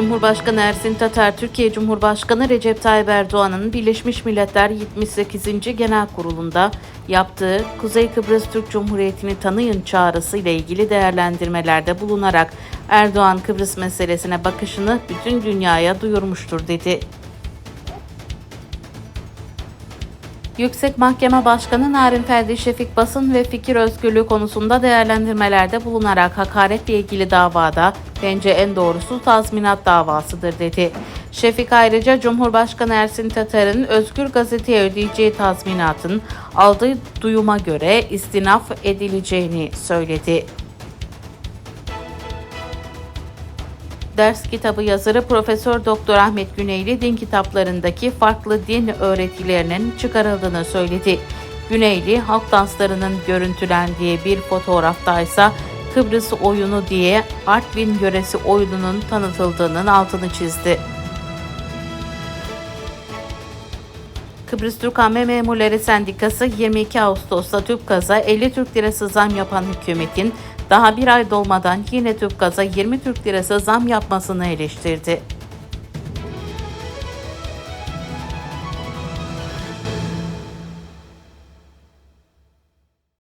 Cumhurbaşkanı Ersin Tatar, Türkiye Cumhurbaşkanı Recep Tayyip Erdoğan'ın Birleşmiş Milletler 78. Genel Kurulu'nda yaptığı Kuzey Kıbrıs Türk Cumhuriyeti'ni tanıyın çağrısı ile ilgili değerlendirmelerde bulunarak Erdoğan Kıbrıs meselesine bakışını bütün dünyaya duyurmuştur dedi. Yüksek Mahkeme Başkanı Narin Ferdi Şefik basın ve fikir özgürlüğü konusunda değerlendirmelerde bulunarak hakaretle ilgili davada bence en doğrusu tazminat davasıdır dedi. Şefik ayrıca Cumhurbaşkanı Ersin Tatar'ın Özgür Gazete'ye ödeyeceği tazminatın aldığı duyuma göre istinaf edileceğini söyledi. Ders kitabı yazarı Profesör Doktor Ahmet Güneyli din kitaplarındaki farklı din öğretilerinin çıkarıldığını söyledi. Güneyli halk danslarının görüntülendiği bir fotoğrafta ise Kıbrıs oyunu diye Artvin yöresi oyununun tanıtıldığının altını çizdi. Kıbrıs Türk Amme Memurları Sendikası 22 Ağustos'ta TÜPGAZ'a 50 Türk Lirası zam yapan hükümetin daha bir ay dolmadan yine TÜPGAZ'a 20 Türk Lirası zam yapmasını eleştirdi.